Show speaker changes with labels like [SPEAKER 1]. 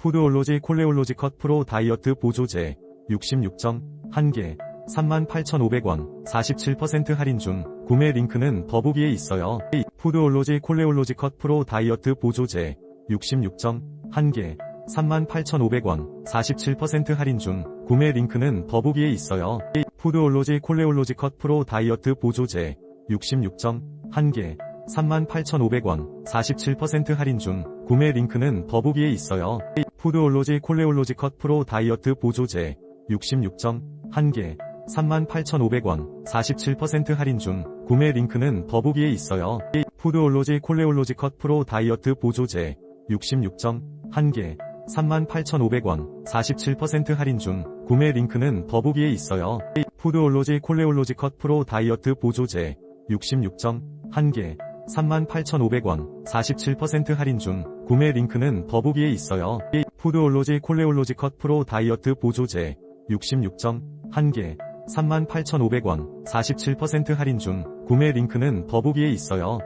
[SPEAKER 1] 푸드올로지 콜레올로지 컷 프로 다이어트 보조제 66점 1개 38,500원 47% 할인 중 구매 링크는 더보기에 있어요. 푸드올로지 콜레올로지 컷 프로 다이어트 보조제 66점 1개 38,500원 47% 할인 중 구매 링크는 더보기에 있어요. 푸드올로지 콜레올로지 컷 프로 다이어트 보조제 66점 1개 38,500원 47% 할인 중 구매 링크는 더보기에 있어요. 푸드올로지 콜레올로지 컷 프로 다이어트 보조제 66점 1개 38,500원 47% 할인 중 구매 링크는 더보기에 있어요. 푸드올로지 콜레올로지 컷 프로 다이어트 보조제 66점 1개 38,500원 47% 할인 중 구매 링크는 더보기에 있어요. 푸드올로지 콜레올로지 컷 프로 다이어트 보조제 66점 1개 38,500원 47% 할인 중 구매 링크는 더보기에 있어요. 푸드올로지 콜레올로지 컷 프로 다이어트 보조제 66점 1개 38,500원 47% 할인 중 구매 링크는 더보기에 있어요.